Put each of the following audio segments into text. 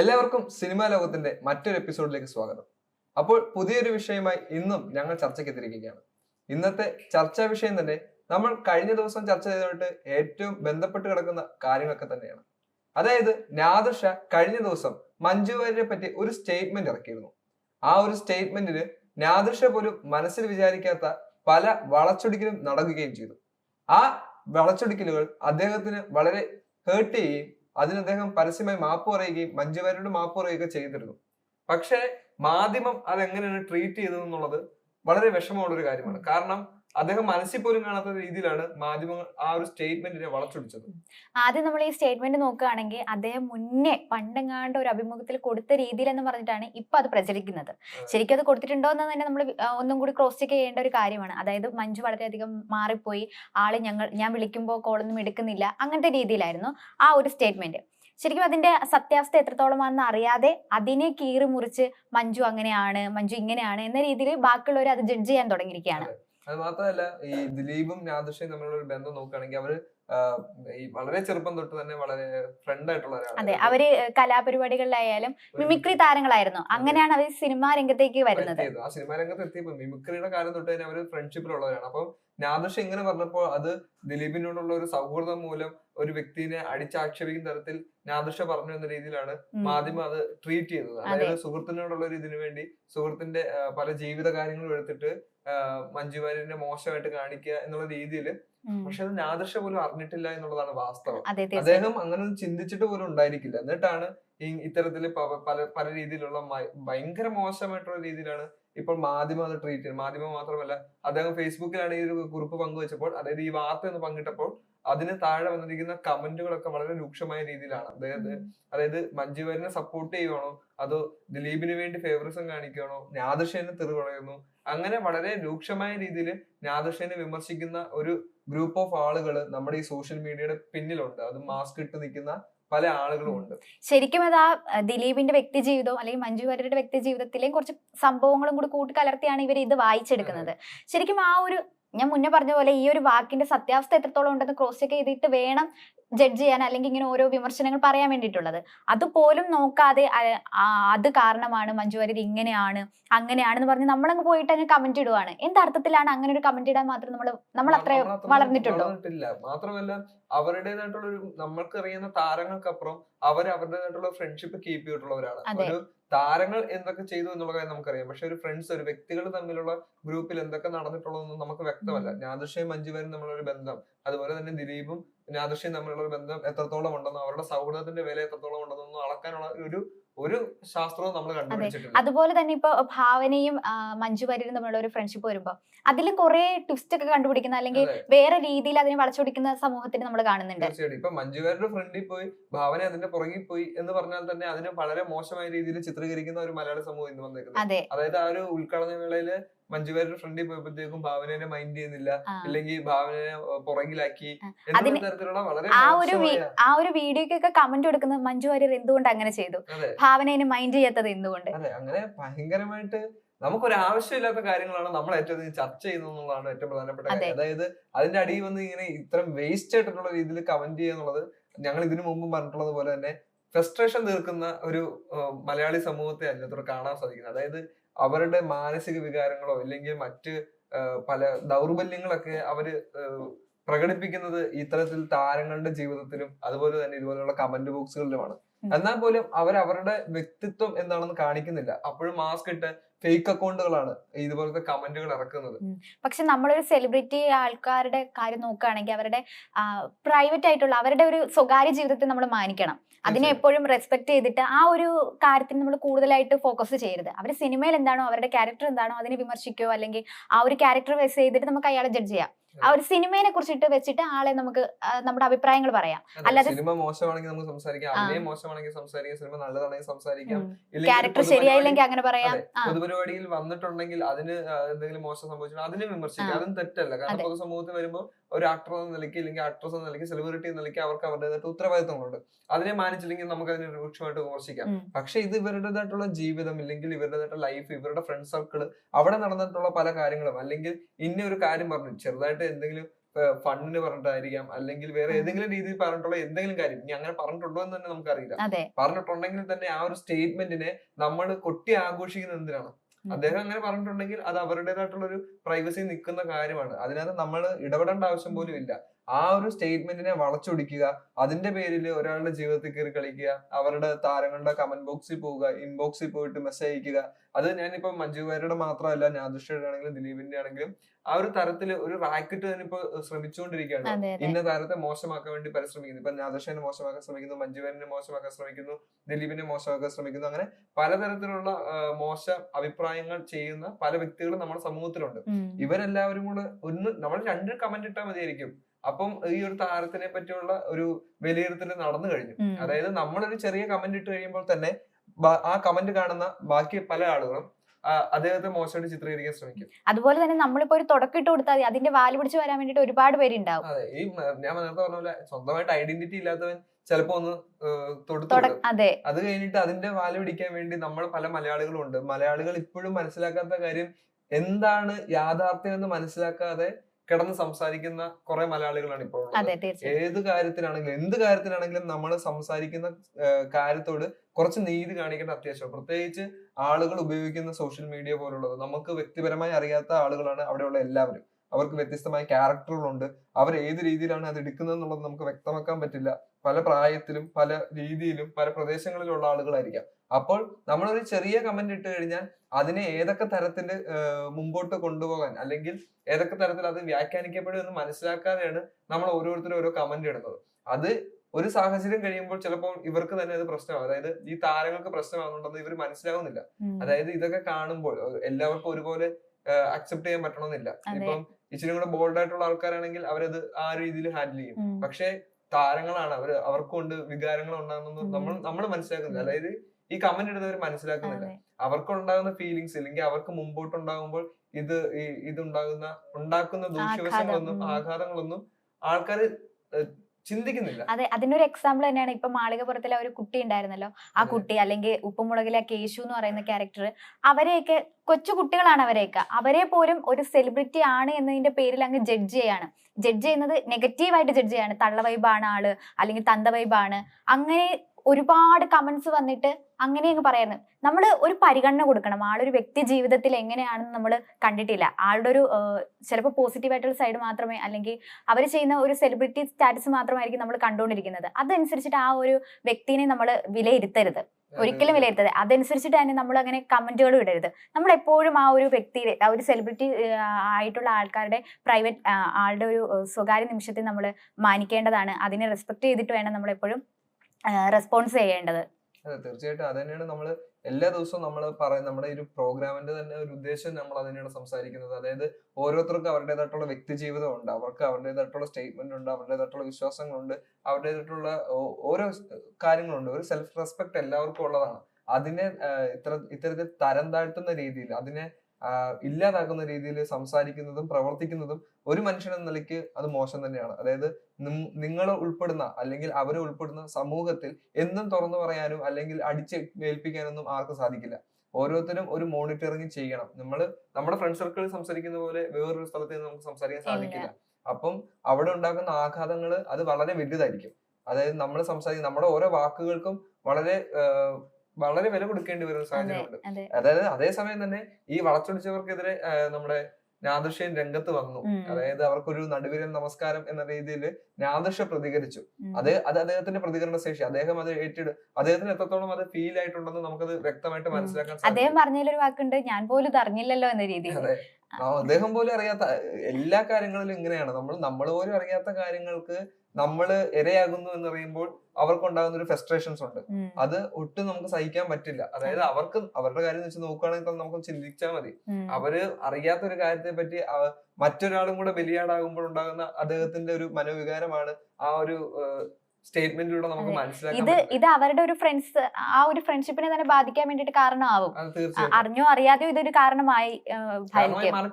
എല്ലാവർക്കും സിനിമാ ലോകത്തിന്റെ മറ്റൊരു എപ്പിസോഡിലേക്ക് സ്വാഗതം. അപ്പോൾ പുതിയൊരു വിഷയമായി ഇന്നും ഞങ്ങൾ ചർച്ചയ്ക്ക് എത്തിയിരിക്കുകയാണ് ഇന്നത്തെ ചർച്ചാ വിഷയം തന്നെ നമ്മൾ കഴിഞ്ഞ ദിവസം ചർച്ച ചെയ്തതായിട്ട് ഏറ്റവും ബന്ധപ്പെട്ട് കിടക്കുന്ന കാര്യങ്ങളൊക്കെ തന്നെയാണ്. അതായത് നാദർഷ കഴിഞ്ഞ ദിവസം മഞ്ജു വാര്യരെ പറ്റി ഒരു സ്റ്റേറ്റ്മെന്റ് ഇറക്കിയിരുന്നു. ആ ഒരു സ്റ്റേറ്റ്മെന്റിന് നാദർഷ പോലും മനസ്സിൽ വിചാരിക്കാത്ത പല വളച്ചൊടിക്കലും നടക്കുകയും ചെയ്തു. ആ വളച്ചൊടിക്കലുകൾ അദ്ദേഹത്തിന് വളരെ ഹേർട്ട് ചെയ്യുകയും അതിന് അദ്ദേഹം പരസ്യമായി മാപ്പ് പറയുകയും മഞ്ജു മാപ്പ് പറയുകയൊക്കെ ചെയ്തിരുന്നു. പക്ഷേ മാധ്യമം അതെങ്ങനെയാണ് ട്രീറ്റ് ചെയ്തത് എന്നുള്ളത് വളരെ വിഷമമുള്ള ഒരു കാര്യമാണ്. കാരണം അദ്ദേഹം മനസ്സിൽ പോലും കാണാത്ത രീതിയിലാണ് മാധ്യമങ്ങൾ ആ ഒരു സ്റ്റേറ്റ്മെന്റിനെ വളച്ചൊടിച്ചത്. ആദ്യം നമ്മൾ ഈ സ്റ്റേറ്റ്മെന്റ് നോക്കുകയാണെങ്കിൽ അദ്ദേഹം മുന്നേ പണ്ടെങ്ങാണ്ട് ഒരു അഭിമുഖത്തിൽ കൊടുത്ത രീതിയിൽ എന്ന് പറഞ്ഞിട്ടാണ് ഇപ്പൊ അത് പ്രചരിക്കുന്നത്. ശരിക്കും അത് കൊടുത്തിട്ടുണ്ടോ എന്ന് തന്നെ നമ്മൾ ഒന്നും കൂടി ക്രോസ് ചെക്ക് ചെയ്യേണ്ട ഒരു കാര്യമാണ്. അതായത് മഞ്ജു വളരെയധികം മാറിപ്പോയി. ആൾ ഞങ്ങൾ ഞാൻ വിളിക്കുമ്പോൾ കോളൊന്നും എടുക്കുന്നില്ല. അങ്ങനത്തെ രീതിയിലായിരുന്നു ആ ഒരു സ്റ്റേറ്റ്മെന്റ് ശരിക്കും അതിന്റെ സത്യാവസ്ഥ എത്രത്തോളമാണെന്ന് അറിയാതെ അതിനെ കീറി മുറിച്ച് മഞ്ജു അങ്ങനെയാണ് മഞ്ജു ഇങ്ങനെയാണ് എന്ന രീതിയിൽ ബാക്കിയുള്ളവർ അത് ജഡ്ജ് ചെയ്യാൻ തുടങ്ങിയിരിക്കുകയാണ്. അത് മാത്രമല്ല ഈ ദിലീപും നാദർഷയും തമ്മിലുള്ള ഒരു ബന്ധം നോക്കുകയാണെങ്കിൽ അവർ ഈ വളരെ ചെറുപ്പം തൊട്ട് തന്നെ വളരെ ഫ്രണ്ട് ആയിട്ടുള്ള അതെ അവർ കലാപരിപാടികളിലായാലും മിമിക്രി. താരങ്ങളായിരുന്നു. അങ്ങനെയാണ് അവർ സിനിമാ രംഗത്തേക്ക് വരുന്നത്. ആ സിനിമാ രംഗത്ത് എത്തിയപ്പോ മിമിക്രിയുടെ കാലം തൊട്ട് തന്നെ അവർ ഫ്രണ്ട്ഷിപ്പിലുള്ളവരാണ് അപ്പം നാദർഷ ഇങ്ങനെ പറഞ്ഞപ്പോൾ അത് ദിലീപിനോടുള്ള ഒരു സൗഹൃദം മൂലം ഒരു വ്യക്തിനെ അടിച്ചാക്ഷേപിക്കുന്ന തരത്തിൽ നാദർഷ പറഞ്ഞു എന്ന രീതിയിലാണ്. മാധ്യമം അത് ട്രീറ്റ് ചെയ്തത്. അതായത് സുഹൃത്തിനോടുള്ള ഒരു ഇതിനു വേണ്ടി സുഹൃത്തിന്റെ പല ജീവിത കാര്യങ്ങളും എടുത്തിട്ട് മഞ്ജുവാര്യനെ മോശമായിട്ട് കാണിക്കുക എന്നുള്ള രീതിയിൽ പക്ഷെ അത് നാദർഷ പോലും അറിഞ്ഞിട്ടില്ല എന്നുള്ളതാണ് വാസ്തവം. അദ്ദേഹം അങ്ങനെ ചിന്തിച്ചിട്ട് പോലും ഉണ്ടായിരിക്കില്ല. എന്നിട്ടാണ് ഈ ഇത്തരത്തിൽ പല പല രീതിയിലുള്ള ഭയങ്കര മോശമായിട്ടുള്ള രീതിയിലാണ് ഇപ്പോൾ മാധ്യമം അത് ട്രീറ്റ് ചെയ്യുന്നത് മാധ്യമം മാത്രമല്ല അദ്ദേഹം ഫേസ്ബുക്കിലാണ് ഈ ഒരു കുറിപ്പ് പങ്കുവച്ചപ്പോൾ അതായത് ഈ വാർത്ത എന്ന് പങ്കിട്ടപ്പോൾ അതിന് താഴെ വന്നിരിക്കുന്ന കമന്റുകളൊക്കെ വളരെ രൂക്ഷമായ രീതിയിലാണ്. അതായത് അതായത് മഞ്ജുവാരിനെ സപ്പോർട്ട് ചെയ്യുവാണോ? അതോ ദിലീപിന് വേണ്ടി ഫേവറിസം കാണിക്കുകയാണോ ഞാദൃശേനെ തെറി പറയുന്നു അങ്ങനെ വളരെ രൂക്ഷമായ രീതിയിൽ ഞാദൃശേനെ വിമർശിക്കുന്ന ഒരു ഗ്രൂപ്പ് ഓഫ് ആളുകൾ നമ്മുടെ ഈ സോഷ്യൽ മീഡിയയുടെ പിന്നിലുണ്ട്. അത് മാസ്ക് ഇട്ട് നിൽക്കുന്ന പല ആളുകളും ഉണ്ട്. ശരിക്കും അത് ആ ദിലീപിന്റെ വ്യക്തി ജീവിതവും അല്ലെങ്കിൽ മഞ്ജു വാര്യരുടെ വ്യക്തി ജീവിതത്തിലെയും കുറച്ച് സംഭവങ്ങളും കൂടി കൂട്ടിക്കലർത്തിയാണ് ഇവർ ഇത് വായിച്ചെടുക്കുന്നത്. ശരിക്കും ആ ഒരു ഞാൻ മുന്നേ പറഞ്ഞ പോലെ ഈ ഒരു വാക്കിന്റെ സത്യാവസ്ഥ എത്രത്തോളം ഉണ്ടെന്ന് ക്രോസ് ചെക്ക് ചെയ്തിട്ട് വേണം ജഡ്ജ് ചെയ്യാൻ അല്ലെങ്കിൽ ഇങ്ങനെ ഓരോ വിമർശനങ്ങൾ പറയാൻ വേണ്ടിയിട്ടുള്ളത്. അതുപോലും നോക്കാതെ അത് കാരണമാണ് മഞ്ജു വാര്യർ ഇങ്ങനെയാണ് അങ്ങനെയാണെന്ന് പറഞ്ഞ് നമ്മളങ്ങ് പോയിട്ട് അങ്ങ് കമന്റ് ഇടുവാണ്. എന്ത് അർത്ഥത്തിലാണ് അങ്ങനെ ഒരു കമന്റ് ഇടാൻ മാത്രം നമ്മൾ നമ്മൾ അത്ര വളർന്നിട്ടുണ്ടോ? മാത്രമല്ല അവരുടേതായിട്ടുള്ള ഒരു നമ്മൾക്ക് അറിയുന്ന താരങ്ങൾക്കപ്പുറം അവർ അവരുടേതായിട്ടുള്ള ഫ്രണ്ട്ഷിപ്പ് കീപ്പ് ചെയ്തിട്ടുള്ളവരാണ്. ഒരു താരങ്ങൾ എന്തൊക്കെ ചെയ്തു എന്നുള്ള കാര്യം നമുക്കറിയാം. പക്ഷെ ഒരു ഫ്രണ്ട്സ് ഒരു വ്യക്തികൾ തമ്മിലുള്ള ഗ്രൂപ്പിൽ എന്തൊക്കെ നടന്നിട്ടുള്ളതെന്ന് നമുക്ക് വ്യക്തമല്ല. ഞാൻ മഞ്ജു വാര്യരും തമ്മിലുള്ള ഒരു ബന്ധം അതുപോലെ തന്നെ ദിലീപും നാദൃശ്യയും തമ്മിലുള്ള ബന്ധം എത്രത്തോളം ഉണ്ടെന്നോ അവരുടെ സൗഹൃദത്തിന്റെ വില എത്രത്തോളം ഉണ്ടെന്നോ അളക്കാനുള്ള ഒരു ഒരു ശാസ്ത്രവും നമ്മൾ കണ്ടുപിടിച്ചിട്ടുണ്ട് അതുപോലെ തന്നെ ഇപ്പൊ ഭാവനയും മഞ്ജു വാര്യരും തമ്മിലുള്ള ഒരു ഫ്രണ്ട്ഷിപ്പ് വരുമ്പോ അതിലും കുറെ ട്വിസ്റ്റ് ഒക്കെ കണ്ടുപിടിക്കുന്ന അല്ലെങ്കിൽ വേറെ രീതിയിൽ അതിനെ വളച്ചൊടിക്കുന്ന സമൂഹത്തിന് നമ്മൾ കാണുന്നുണ്ട്. തീർച്ചയായിട്ടും. ഇപ്പൊ മഞ്ജുവാരുടെ ഫ്രണ്ടിൽ പോയി ഭാവന അതിന്റെ പുറകിൽ പോയി എന്ന് പറഞ്ഞാൽ തന്നെ അതിനെ വളരെ മോശമായ രീതിയിൽ ചിത്രീകരിക്കുന്ന ഒരു മലയാള സമൂഹം ഇന്ന് വന്നേക്കുന്നത്. അതായത് ആ ഒരു ഉദ്ഘാടന വേളയിൽ മഞ്ജുവാരുടെ ഫ്രണ്ടിൽ പോയപ്പോഴത്തേക്കും ഭാവനേനെ മൈൻഡ് ചെയ്യുന്നില്ല. അല്ലെങ്കിൽ ഭാവനേനെ പുറകിലാക്കി. തരത്തിലുള്ള വളരെ ആ ഒരു ആ ഒരു വീഡിയോക്കൊക്കെ കമന്റ് കൊടുക്കുന്നത് മഞ്ജു വാര്യർ എന്തുകൊണ്ട് അങ്ങനെ ചെയ്തു? ഭാവനേനെ മൈൻഡ് ചെയ്യാത്തത് എന്തുകൊണ്ട്? അതെ അങ്ങനെ ഭയങ്കരമായിട്ട് നമുക്കൊരു ആവശ്യമില്ലാത്ത കാര്യങ്ങളാണ് നമ്മൾ ഏറ്റവും അധികം ചർച്ച ചെയ്യുന്നത് എന്നുള്ളതാണ് ഏറ്റവും പ്രധാനപ്പെട്ട കാര്യം. അതായത് അതിന്റെ അടിയിൽ വന്ന് ഇങ്ങനെ ഇത്രയും വേസ്റ്റ് ആയിട്ടുള്ള രീതിയിൽ കമന്റ് ചെയ്യുക എന്നുള്ളത് ഞങ്ങൾ ഇതിനു മുമ്പ് പറഞ്ഞിട്ടുള്ളത് പോലെ തന്നെ ഫ്രസ്ട്രേഷൻ തീർക്കുന്ന ഒരു മലയാളി സമൂഹത്തെ അതിനകത്തോട് കാണാൻ സാധിക്കുന്നത്. അതായത് അവരുടെ മാനസിക വികാരങ്ങളോ അല്ലെങ്കിൽ മറ്റ് പല ദൗർബല്യങ്ങളൊക്കെ അവർ പ്രകടിപ്പിക്കുന്നത് ഇത്തരത്തിൽ താരങ്ങളുടെ ജീവിതത്തിലും അതുപോലെ തന്നെ ഇതുപോലെയുള്ള കമന്റ് ബോക്സുകളിലുമാണ്. എന്നാൽ പോലും അവർ അവരുടെ വ്യക്തിത്വം എന്താണെന്ന് കാണിക്കുന്നില്ല. അപ്പോഴും മാസ്ക് ഇട്ട് ഫേക്ക് അക്കൗണ്ടുകളാണ് ഇതുപോലത്തെ കമന്റുകൾ ഇറക്കുന്നത്. പക്ഷെ നമ്മളൊരു സെലിബ്രിറ്റി ആൾക്കാരുടെ കാര്യം നോക്കുകയാണെങ്കിൽ അവരുടെ പ്രൈവറ്റ് ആയിട്ടുള്ള അവരുടെ ഒരു സ്വകാര്യ ജീവിതത്തെ നമ്മൾ മാനിക്കണം. അതിനെ എപ്പോഴും റെസ്പെക്ട് ചെയ്തിട്ട് ആ ഒരു കാര്യത്തിന് നമ്മൾ കൂടുതലായിട്ട് ഫോക്കസ് ചെയ്യരുത്. അവർ സിനിമയിൽ എന്താണോ അവരുടെ ക്യാരക്ടർ എന്താണോ അതിനെ വിമർശിക്കുകയോ അല്ലെങ്കിൽ ആ ഒരു ക്യാരക്ടർ ബേസ് ചെയ്തിട്ട് നമുക്ക് അയാളെ ജഡ്ജ് ചെയ്യാം. ആ ഒരു സിനിമയെ കുറിച്ചിട്ട് വെച്ചിട്ട് ആളെ നമുക്ക് നമ്മുടെ അഭിപ്രായങ്ങൾ പറയാം. അല്ലാതെ- സിനിമ മോശമാണെങ്കിൽ നമുക്ക് സംസാരിക്കാം. അഭിനയം മോശമാണെങ്കിൽ സംസാരിക്കാം. സിനിമ നല്ലതാണെങ്കിൽ സംസാരിക്കാം. ക്യാരക്ടർ ശരിയായില്ലെങ്കിൽ അങ്ങനെ പറയാം. പൊതുപരിപാടിയിൽ വന്നിട്ടുണ്ടെങ്കിൽ അതിന് എന്തെങ്കിലും മോശം സംഭവിച്ചാൽ അതിനെ വിമർശിക്കാം. അതും തെറ്റല്ല. കാരണം. പൊതുസമൂഹത്തിൽ വരുമ്പോൾ ഒരു ആക്ടർ എന്ന നിലയ്ക്ക് അല്ലെങ്കിൽ ആക്ട്രസ് എന്ന നിലയ്ക്ക് സെലിബ്രിറ്റി എന്ന നിലയ്ക്ക് അവർക്ക് അവരുടേതായിട്ട് ഉത്തരവാദിത്തങ്ങളുണ്ട്. അതിനെ മാനിച്ചില്ലെങ്കിൽ നമുക്ക് അതിനെ രൂക്ഷമായിട്ട് വിമർശിക്കാം. പക്ഷെ ഇത് ഇവരുടേതായിട്ടുള്ള ജീവിതം ഇല്ലെങ്കിൽ ഇവരുടേതായിട്ടുള്ള ലൈഫ് ഇവരുടെ ഫ്രണ്ട് സർക്കിൾ അവിടെ നടന്നിട്ടുള്ള പല കാര്യങ്ങളും അല്ലെങ്കിൽ ഇന്ന ഒരു കാര്യം പറഞ്ഞു ചെറുതായിട്ട് എന്തെങ്കിലും ഫണ്ടിന് പറഞ്ഞിട്ടായിരിക്കാം. അല്ലെങ്കിൽ വേറെ ഏതെങ്കിലും രീതിയിൽ പറഞ്ഞിട്ടുള്ള എന്തെങ്കിലും കാര്യം. ഇനി അങ്ങനെ പറഞ്ഞിട്ടുണ്ടോ എന്ന് തന്നെ നമുക്കറിയില്ല. പറഞ്ഞിട്ടുണ്ടെങ്കിൽ തന്നെ ആ ഒരു സ്റ്റേറ്റ്മെന്റിനെ നമ്മൾ കൊട്ടി ആഘോഷിക്കുന്നത് എന്തിനാണ്? അദ്ദേഹം അങ്ങനെ പറഞ്ഞിട്ടുണ്ടെങ്കിൽ അത് അവരുടേതായിട്ടുള്ള ഒരു പ്രൈവസി നിൽക്കുന്ന കാര്യമാണ്. അതിനകത്ത് നമ്മൾ ഇടപെടേണ്ട ആവശ്യം പോലും ഇല്ല. ആ ഒരു സ്റ്റേറ്റ്മെന്റിനെ വളച്ചൊടിക്കുക അതിന്റെ പേരിൽ ഒരാളുടെ ജീവിതത്തിൽ കയറി കളിക്കുക അവരുടെ താരങ്ങളുടെ കമന്റ് ബോക്സിൽ പോവുക ഇൻബോക്സിൽ പോയിട്ട് മെസ്സേജ് അയക്കുക. അത് ഞാനിപ്പോ മഞ്ജു വാര്യരുടെ മാത്രമല്ല നാദൃഷ്ടയുടെ ആണെങ്കിലും ദിലീപിന്റെ ആണെങ്കിലും ആ ഒരു തരത്തിൽ ഒരു റാക്കറ്റ് തന്നെ ഇപ്പൊ ശ്രമിച്ചുകൊണ്ടിരിക്കുകയാണ്. ഇന്ന താരത്തെ മോശമാക്കാൻ വേണ്ടി പരിശ്രമിക്കുന്നു. ഇപ്പൊ നാദർശനെ മോശമാക്കാൻ ശ്രമിക്കുന്നു മഞ്ജുവാരനെ മോശമാക്കാൻ ശ്രമിക്കുന്നു ദിലീപിനെ മോശമാക്കാൻ ശ്രമിക്കുന്നു അങ്ങനെ പലതരത്തിലുള്ള മോശ അഭിപ്രായങ്ങൾ ചെയ്യുന്ന പല വ്യക്തികളും നമ്മുടെ സമൂഹത്തിലുണ്ട്. ഇവരെല്ലാവരും കൂടെ ഒന്ന് നമ്മൾ രണ്ട് കമന്റ് ഇട്ടാൽ മതിയായിരിക്കും. അപ്പം ഈ ഒരു താരത്തിനെ പറ്റിയുള്ള ഒരു വിലയിരുത്തൽ നടന്നു കഴിഞ്ഞു. അതായത് നമ്മളൊരു ചെറിയ കമന്റ് ഇട്ട് കഴിയുമ്പോൾ തന്നെ ആ കമന്റ് കാണുന്ന ബാക്കി പല ആളുകളും അദ്ദേഹത്തെ മോശമായിട്ട് ചിത്രീകരിക്കാൻ ശ്രമിക്കും. അതുപോലെ തന്നെ നമ്മളിപ്പോ ഒരു തുടക്കം ഇട്ട് കൊടുത്താൽ അതിന്റെ വാൽ പിടിച്ച് വരാൻ വേണ്ടിട്ട് ഒരുപാട് പേരുണ്ടാവും. അതെ ഈ ഞാൻ നേരത്തെ പറഞ്ഞ പോലെ സ്വന്തമായിട്ട് ഐഡന്റിറ്റി ഇല്ലാത്തവൻ ചിലപ്പോ ഒന്ന് തൊടുത്തു അതെ. അത് കഴിഞ്ഞിട്ട് അതിന്റെ വാൽ പിടിക്കാൻ വേണ്ടി നമ്മൾ പല മലയാളികളും ഉണ്ട് മലയാളികൾ ഇപ്പോഴും മനസ്സിലാക്കാത്ത കാര്യം എന്താണ് യാഥാർത്ഥ്യം എന്ന് മനസ്സിലാക്കാതെ കിടന്ന് സംസാരിക്കുന്ന കുറെ മലയാളികളാണ് ഇപ്പോൾ ഏത് കാര്യത്തിനാണെങ്കിലും എന്ത് കാര്യത്തിനാണെങ്കിലും നമ്മൾ സംസാരിക്കുന്ന കാര്യത്തോട് കുറച്ച് നീതി കാണിക്കേണ്ട അത്യാവശ്യം പ്രത്യേകിച്ച് ആളുകൾ ഉപയോഗിക്കുന്ന സോഷ്യൽ മീഡിയ പോലുള്ളത്. നമുക്ക് വ്യക്തിപരമായി അറിയാത്ത ആളുകളാണ് അവിടെയുള്ള എല്ലാവരും. അവർക്ക് വ്യത്യസ്തമായ ക്യാരക്ടറുകളുണ്ട്. അവർ ഏത് രീതിയിലാണ് അത് എടുക്കുന്നത് എന്നുള്ളത് നമുക്ക് വ്യക്തമാക്കാൻ പറ്റില്ല. പല പ്രായത്തിലും പല രീതിയിലും പല പ്രദേശങ്ങളിലുള്ള ആളുകളായിരിക്കാം. അപ്പോൾ നമ്മളൊരു ചെറിയ കമന്റ് ഇട്ട് കഴിഞ്ഞാൽ അതിനെ ഏതൊക്കെ തരത്തിൽ മുമ്പോട്ട് കൊണ്ടുപോകാൻ അല്ലെങ്കിൽ ഏതൊക്കെ തരത്തിൽ അത് വ്യാഖ്യാനിക്കപ്പെടും എന്ന് മനസ്സിലാക്കാതെയാണ് നമ്മൾ ഓരോരുത്തരും ഓരോ കമന്റ് ഇടുന്നത്. അത് ഒരു സാഹചര്യം കഴിയുമ്പോൾ ചിലപ്പോൾ ഇവർക്ക് തന്നെ അത് പ്രശ്നമാകും. അതായത് ഈ താരങ്ങൾക്ക് പ്രശ്നമാകുന്നുണ്ടെന്ന് ഇവർ മനസ്സിലാവുന്നില്ല. അതായത് ഇതൊക്കെ കാണുമ്പോൾ എല്ലാവർക്കും ഒരുപോലെ അക്സെപ്റ്റ് ചെയ്യാൻ പറ്റണമെന്നില്ല. ഇപ്പം ഇച്ചിരി കൂടെ ബോൾഡ് ആയിട്ടുള്ള ആൾക്കാരാണെങ്കിൽ അവരത് ആ രീതിയിൽ ഹാൻഡിൽ ചെയ്യും. പക്ഷെ താരങ്ങളാണ് അവർ അവർക്കൊണ്ട് വികാരങ്ങൾ ഉണ്ടാകുന്നത് ഉം. നമ്മൾ നമ്മൾ മനസ്സിലാക്കുന്നില്ല അതായത് ഈ കമന്റ് ഇടുന്നവർ മനസ്സിലാക്കുന്നില്ല. അവർക്കുണ്ടാകുന്ന ഫീലിങ്സ് അല്ലെങ്കിൽ അവർക്ക് മുമ്പോട്ട് ഉണ്ടാകുമ്പോൾ ഇത് ഇതുണ്ടാകുന്ന ഉണ്ടാക്കുന്ന ദൂഷ്യവശങ്ങളൊന്നും. ആഘാതങ്ങളൊന്നും ആൾക്കാർ ചിന്തിക്കുന്നില്ല. അതെ അതിനൊരു എക്സാമ്പിൾ തന്നെയാണ് ഇപ്പൊ മാളികപ്പുറത്തിലെ ഒരു കുട്ടി ഉണ്ടായിരുന്നല്ലോ. ആ കുട്ടി അല്ലെങ്കിൽ ഉപ്പുമുളകിലെ കേശു എന്ന് പറയുന്ന ക്യാരക്ടർ അവരെയൊക്കെ കൊച്ചു കുട്ടികളാണ് അവരെയൊക്കെ. അവരെ പോലും ഒരു സെലിബ്രിറ്റി ആണ് എന്നതിന്റെ പേരിൽ അങ്ങ് ജഡ്ജ് ചെയ്യാണ്. ജഡ്ജ് ചെയ്യുന്നത് നെഗറ്റീവായിട്ട് ജഡ്ജ് ചെയ്യാണ്. തള്ള വൈബാണ് ആൾ അല്ലെങ്കിൽ തന്ത വൈബാണ് അങ്ങനെ ഒരുപാട് കമന്റ്സ് വന്നിട്ട് അങ്ങനെ അങ്ങ് പറയുന്നത് നമ്മൾ ഒരു പരിഗണന കൊടുക്കണം. ആളൊരു വ്യക്തി ജീവിതത്തിൽ എങ്ങനെയാണെന്ന് നമ്മൾ കണ്ടിട്ടില്ല. ആളുടെ ഒരു ചിലപ്പോൾ പോസിറ്റീവായിട്ടുള്ള സൈഡ് മാത്രമേ അല്ലെങ്കിൽ അവർ ചെയ്യുന്ന ഒരു സെലിബ്രിറ്റി സ്റ്റാറ്റസ് മാത്രമായിരിക്കും നമ്മൾ കണ്ടുകൊണ്ടിരിക്കുന്നത്. അതനുസരിച്ചിട്ട് ആ ഒരു വ്യക്തിനെ നമ്മൾ വിലയിരുത്തരുത്. ഒരിക്കലും വിലയിരുത്തരുത്. അതനുസരിച്ചിട്ട് തന്നെ നമ്മൾ അങ്ങനെ കമന്റുകളും ഇടരുത്. നമ്മൾ എപ്പോഴും ആ ഒരു വ്യക്തിയുടെ ആ ഒരു സെലിബ്രിറ്റി ആയിട്ടുള്ള ആൾക്കാരുടെ പ്രൈവറ്റ് ആളുടെ ഒരു സ്വകാര്യ നിമിഷത്തെ നമ്മൾ മാനിക്കേണ്ടതാണ്. അതിനെ റെസ്പെക്ട് ചെയ്തിട്ട് വേണം നമ്മൾ എപ്പോഴും റെസ്പോൺസ് ചെയ്യേണ്ടത്. തീർച്ചയായിട്ടും. അത് തന്നെയാണ് നമ്മൾ എല്ലാ ദിവസവും നമ്മൾ പറയുന്നത് നമ്മുടെ ഒരു പ്രോഗ്രാമിന്റെ തന്നെ ഒരു ഉദ്ദേശം നമ്മൾ അതിനെയാണ് സംസാരിക്കുന്നത്. അതായത് ഓരോരുത്തർക്കും അവരുടേതായിട്ടുള്ള വ്യക്തി ജീവിതം ഉണ്ട്. അവർക്ക് അവരുടേതായിട്ടുള്ള സ്റ്റേറ്റ്മെന്റ് ഉണ്ട് അവരുടേതായിട്ടുള്ള വിശ്വാസങ്ങളുണ്ട് അവരുടേതായിട്ടുള്ള ഓരോ കാര്യങ്ങളുണ്ട് ഒരു സെൽഫ് റെസ്പെക്ട് എല്ലാവർക്കും ഉള്ളതാണ്. അതിനെ ഇത്ര ഇത്തരത്തിൽ തരം താഴ്ത്തുന്ന രീതിയിൽ അതിനെ ഇല്ലാതാക്കുന്ന രീതിയിൽ സംസാരിക്കുന്നതും പ്രവർത്തിക്കുന്നതും ഒരു മനുഷ്യൻ എന്ന നിലയ്ക്ക് അത് മോശം തന്നെയാണ്. അതായത് നിങ്ങൾ ഉൾപ്പെടുന്ന അല്ലെങ്കിൽ അവരെ ഉൾപ്പെടുന്ന സമൂഹത്തിൽ എന്നും തുറന്നു പറയാനും അല്ലെങ്കിൽ അടിച്ച് ഏൽപ്പിക്കാനൊന്നും ആർക്കും സാധിക്കില്ല. ഓരോരുത്തരും ഒരു മോണിറ്ററിങ് ചെയ്യണം. നമ്മൾ നമ്മുടെ ഫ്രണ്ട് സർക്കിൾ സംസാരിക്കുന്ന പോലെ വേറൊരു സ്ഥലത്ത് നിന്ന് നമുക്ക് സംസാരിക്കാൻ സാധിക്കില്ല. അപ്പം അവിടെ ഉണ്ടാക്കുന്ന ആഘാതങ്ങൾ അത് വളരെ വലുതായിരിക്കും. അതായത് നമ്മൾ സംസാരിക്കുന്ന നമ്മുടെ ഓരോ വാക്കുകൾക്കും വളരെ വളരെ വില കൊടുക്കേണ്ടി വരുന്ന സാഹചര്യമുണ്ട്. അതെ. അതായത് അതേസമയം തന്നെ ഈ വളച്ചൊടിച്ചവർക്കെതിരെ നമ്മുടെ നാദൃശ്യൻ രംഗത്ത് വന്നു. അതായത് അവർക്കൊരു നടുവിരൽ നമസ്കാരം എന്ന രീതിയിൽ നാദൃശ പ്രതികരിച്ചു. അത് അത് അദ്ദേഹത്തിന്റെ പ്രതികരണ ശേഷി. അദ്ദേഹം അത് ഏറ്റെടു അദ്ദേഹത്തിന് എത്രത്തോളം അത് ഫീൽ ആയിട്ടുണ്ടെന്ന് നമുക്കത് വ്യക്തമായിട്ട്. മനസ്സിലാക്കാൻ അദ്ദേഹം പറഞ്ഞതിലൊരു വാക്കുണ്ട് ഞാൻ പോലും അറിഞ്ഞില്ലല്ലോ എന്ന രീതിയിൽ. അദ്ദേഹം പോലും അറിയാത്ത എല്ലാ കാര്യങ്ങളിലും ഇങ്ങനെയാണ്. നമ്മൾ നമ്മൾ പോലും അറിയാത്ത കാര്യങ്ങൾക്ക് നമ്മൾ ഇരയാകുന്നു എന്ന് പറയുമ്പോൾ അവർക്കുണ്ടാകുന്ന ഒരു ഫ്രസ്ട്രേഷൻസ് ഉണ്ട്. അത് ഒട്ടും നമുക്ക് സഹിക്കാൻ പറ്റില്ല. അതായത് അവർക്ക് അവരുടെ കാര്യം വെച്ച് നോക്കുകയാണെങ്കിൽ നമുക്ക് ചിന്തിച്ചാൽ മതി. അവർ അറിയാത്ത ഒരു കാര്യത്തെ പറ്റി മറ്റൊരാളും കൂടെ ബലിയാടാകുമ്പോൾ ഉണ്ടാകുന്ന അദ്ദേഹത്തിന്റെ ഒരു മനോവികാരമാണ് ആ ഒരു സ്റ്റേറ്റ്മെന്റിലൂടെ നമുക്ക് മനസ്സിലാക്കാം ഇത്. ഇത് അവരുടെ ഒരു ഫ്രണ്ട്സ് ആ ഒരു ഫ്രണ്ട്ഷിപ്പിനെ തന്നെ ബാധിക്കാൻ വേണ്ടിട്ട് കാരണമാവും. അറിഞ്ഞോ അറിയാതെയോ ഇതൊരു കാരണമായി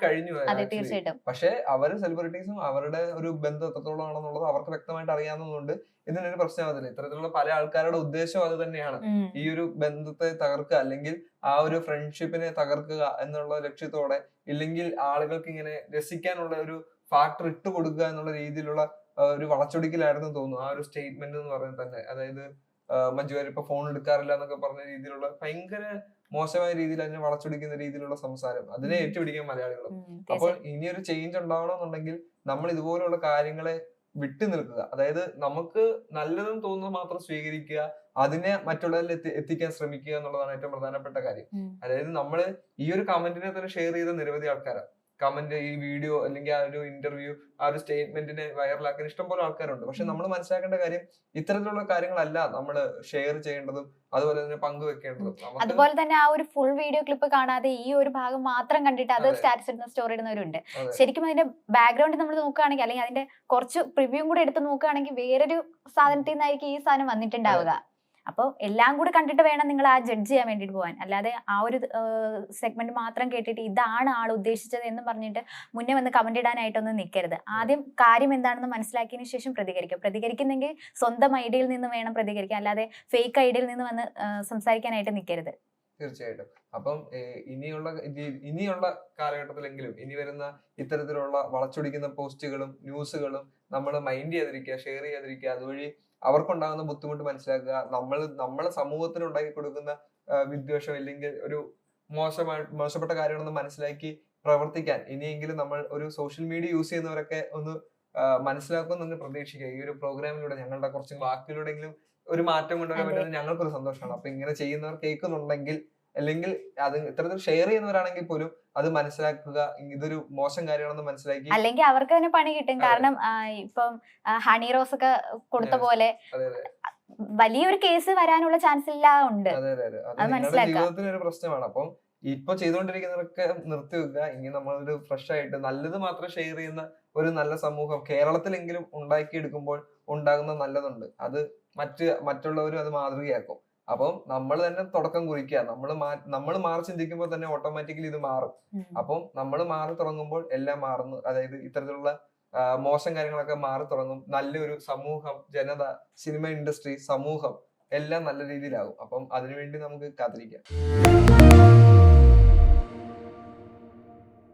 കഴിഞ്ഞു അതെ തീർച്ചയായിട്ടും. പക്ഷെ അവർ സെലിബ്രിറ്റീസും അവരുടെ ഒരു ബന്ധം എത്രത്തോളം ആണെന്നുള്ളത് അവർക്ക് വ്യക്തമായിട്ട് അറിയാവുന്നതുകൊണ്ട് ഇതിനൊരു പ്രശ്നമാകത്തില്ല ഇത്തരത്തിലുള്ള പല ആൾക്കാരുടെ ഉദ്ദേശം അത് തന്നെയാണ്. ഈ ഒരു ബന്ധത്തെ തകർക്കുക അല്ലെങ്കിൽ ആ ഒരു ഫ്രണ്ട്ഷിപ്പിനെ തകർക്കുക എന്നുള്ള ലക്ഷ്യത്തോടെ ഇല്ലെങ്കിൽ ആളുകൾക്ക് ഇങ്ങനെ രസിക്കാനുള്ള ഒരു ഫാക്ടർ ഇട്ട് കൊടുക്കുക എന്നുള്ള രീതിയിലുള്ള ഒരു വളച്ചൊടിക്കലായിരുന്നു തോന്നുന്നു. ആ ഒരു സ്റ്റേറ്റ്മെന്റ് എന്ന് പറയുന്നത് തന്നെ. അതായത് ആ, മഞ്ജു വാര്യർ ഇപ്പൊ ഫോൺ എടുക്കാറില്ല എന്നൊക്കെ പറഞ്ഞ രീതിയിലുള്ള ഭയങ്കര മോശമായ രീതിയിൽ അതിനെ വളച്ചൊടിക്കുന്ന രീതിയിലുള്ള സംസാരം. അതിനെ. ഏറ്റുപിടിക്കാൻ മലയാളികളും. അപ്പോൾ ഇനിയൊരു ഇനി ഒരു ചേഞ്ച് ഉണ്ടാവണമെന്നുണ്ടെങ്കിൽ നമ്മൾ ഇതുപോലുള്ള കാര്യങ്ങളെ വിട്ടു നിൽക്കുക. അതായത് നമുക്ക് നല്ലതെന്ന് തോന്നുന്നത് മാത്രം സ്വീകരിക്കുക അതിനെ മറ്റുള്ളവരിൽ എത്തി എത്തിക്കാൻ ശ്രമിക്കുക എന്നുള്ളതാണ് ഏറ്റവും പ്രധാനപ്പെട്ട കാര്യം. അതായത് നമ്മൾ ഈ ഒരു കമന്റിനെ തന്നെ ഷെയർ ചെയ്ത നിരവധി ആൾക്കാരാണ്. കമന്റ് ഈ വീഡിയോ അല്ലെങ്കിൽ ആ ഒരു ഇന്റർവ്യൂ ആ ഒരു സ്റ്റേറ്റ്മെന്റിനെ വൈറലാക്കാൻ ഇഷ്ടംപോലെ ആൾക്കാരുണ്ട്. പക്ഷെ നമ്മൾ മനസ്സിലാക്കേണ്ട കാര്യം ഇത്തരത്തിലുള്ള കാര്യങ്ങളല്ല നമ്മൾ ഷെയർ ചെയ്യേണ്ടതും അതുപോലെ തന്നെ പങ്കുവെക്കേണ്ടതും. അതുപോലെ തന്നെ ആ ഒരു ഫുൾ വീഡിയോ ക്ലിപ്പ് കാണാതെ ഈ ഒരു ഭാഗം മാത്രം കണ്ടിട്ട് അത് സ്റ്റാറ്റസ് ഇടുന്ന സ്റ്റോറി ഇടുന്നവരുണ്ട്. ശരിക്കും അതിന്റെ ബാക്ക്ഗ്രൗണ്ട് നമ്മൾ നോക്കുകയാണെങ്കിൽ അല്ലെങ്കിൽ അതിന്റെ കുറച്ച് പ്രിവ്യൂ കൂടെ എടുത്ത് നോക്കുകയാണെങ്കിൽ വേറൊരു സാധനത്തിൽ നിന്നായിരിക്കും ഈ സാധനം വന്നിട്ടുണ്ടാവുക. അപ്പോൾ എല്ലാം കൂടി കണ്ടിട്ട് വേണം നിങ്ങൾ ആ ജഡ്ജ് ചെയ്യാൻ വേണ്ടിയിട്ട് പോകാൻ അല്ലാതെ ആ ഒരു സെഗ്മെന്റ് മാത്രം കേട്ടിട്ട് ഇതാണ് ആൾ ഉദ്ദേശിച്ചത് എന്ന് പറഞ്ഞിട്ട് മുന്നേ വന്ന് കമന്റ് ഇടാനായിട്ടൊന്നും നിൽക്കരുത് ആദ്യം കാര്യം എന്താണെന്ന് മനസ്സിലാക്കിയതിന് ശേഷം പ്രതികരിക്കുക പ്രതികരിക്കുന്നെങ്കിൽ സ്വന്തം ഐഡിയയിൽ നിന്ന് വേണം പ്രതികരിക്കാൻ. അല്ലാതെ ഫേക്ക് ഐഡിയയിൽ നിന്ന് വന്ന് സംസാരിക്കാനായിട്ട് നിൽക്കരുത് തീർച്ചയായിട്ടും. അപ്പം ഇനിയുള്ള ഇനി- ഇനിയുള്ള കാലഘട്ടത്തിലെങ്കിലും ഇനി വരുന്ന ഇത്തരത്തിലുള്ള വളച്ചൊടിക്കുന്ന പോസ്റ്റുകളും ന്യൂസുകളും നമ്മൾ മൈൻഡ് ചെയ്യാതിരിക്കുക ഷെയർ ചെയ്യാതിരിക്കുക അതുവഴി അവർക്കുണ്ടാകുന്ന ബുദ്ധിമുട്ട് മനസ്സിലാക്കുക നമ്മൾ നമ്മളെ സമൂഹത്തിന് ഉണ്ടാക്കി കൊടുക്കുന്ന വിദ്വേഷം അല്ലെങ്കിൽ ഒരു മോശമായി മോശപ്പെട്ട കാര്യങ്ങളൊന്ന് മനസ്സിലാക്കി പ്രവർത്തിക്കാൻ ഇനിയെങ്കിലും നമ്മൾ ഒരു സോഷ്യൽ മീഡിയ യൂസ് ചെയ്യുന്നവരൊക്കെ ഒന്ന് മനസ്സിലാക്കുമെന്ന് പ്രതീക്ഷിക്കുക. ഈ ഒരു പ്രോഗ്രാമിലൂടെ ഞങ്ങളുടെ കുറച്ച് വാക്കിലൂടെങ്കിലും ഒരു മാറ്റം കൊണ്ടുവരാൻ. പറ്റുന്നത് ഞങ്ങൾക്കൊരു സന്തോഷമാണ്. അപ്പൊ ഇങ്ങനെ ചെയ്യുന്നവർ കേൾക്കുന്നുണ്ടെങ്കിൽ അല്ലെങ്കിൽ അത് ഇത്തരത്തിൽ ഷെയർ ചെയ്യുന്നവരാണെങ്കിൽ പോലും അത് മനസ്സിലാക്കുക ഇതൊരു മോശം കാര്യമാണെന്ന് മനസ്സിലാക്കി അല്ലെങ്കിൽ അവർക്ക് തന്നെ പണി കിട്ടും. കാരണം ഇപ്പം ഹണി റോസ് ഒക്കെ കൊടുത്ത പോലെ വലിയൊരു കേസ് വരാനുള്ള ചാൻസ് ഇല്ല ഉണ്ട്. ജീവിതത്തിന് ഒരു പ്രശ്നമാണ്. അപ്പം ഇപ്പൊ ചെയ്തുകൊണ്ടിരിക്കുന്നവരൊക്കെ നിർത്തി വെക്കുക. ഇനി നമ്മളൊരു ഫ്രഷ് ആയിട്ട് നല്ലത് മാത്രം ഷെയർ ചെയ്യുന്ന ഒരു നല്ല സമൂഹം കേരളത്തിലെങ്കിലും ഉണ്ടാക്കിയെടുക്കുമ്പോൾ ഉണ്ടാകുന്ന നല്ലതുണ്ട്. അത് മറ്റ് മറ്റുള്ളവരും അത് മാതൃകയാക്കും. അപ്പം നമ്മൾ തന്നെ തുടക്കം കുറിക്കുക. നമ്മൾ നമ്മൾ മാറി ചിന്തിക്കുമ്പോൾ തന്നെ ഓട്ടോമാറ്റിക്കലി ഇത് മാറും. അപ്പം നമ്മൾ മാറി തുടങ്ങുമ്പോൾ എല്ലാം മാറുന്നു. അതായത് ഇത്തരത്തിലുള്ള മോശം കാര്യങ്ങളൊക്കെ മാറി തുടങ്ങും. നല്ലൊരു സമൂഹം ജനത സിനിമ ഇൻഡസ്ട്രി സമൂഹം എല്ലാം നല്ല രീതിയിലാകും. അപ്പം അതിനുവേണ്ടി നമുക്ക് കാത്തിരിക്കാം.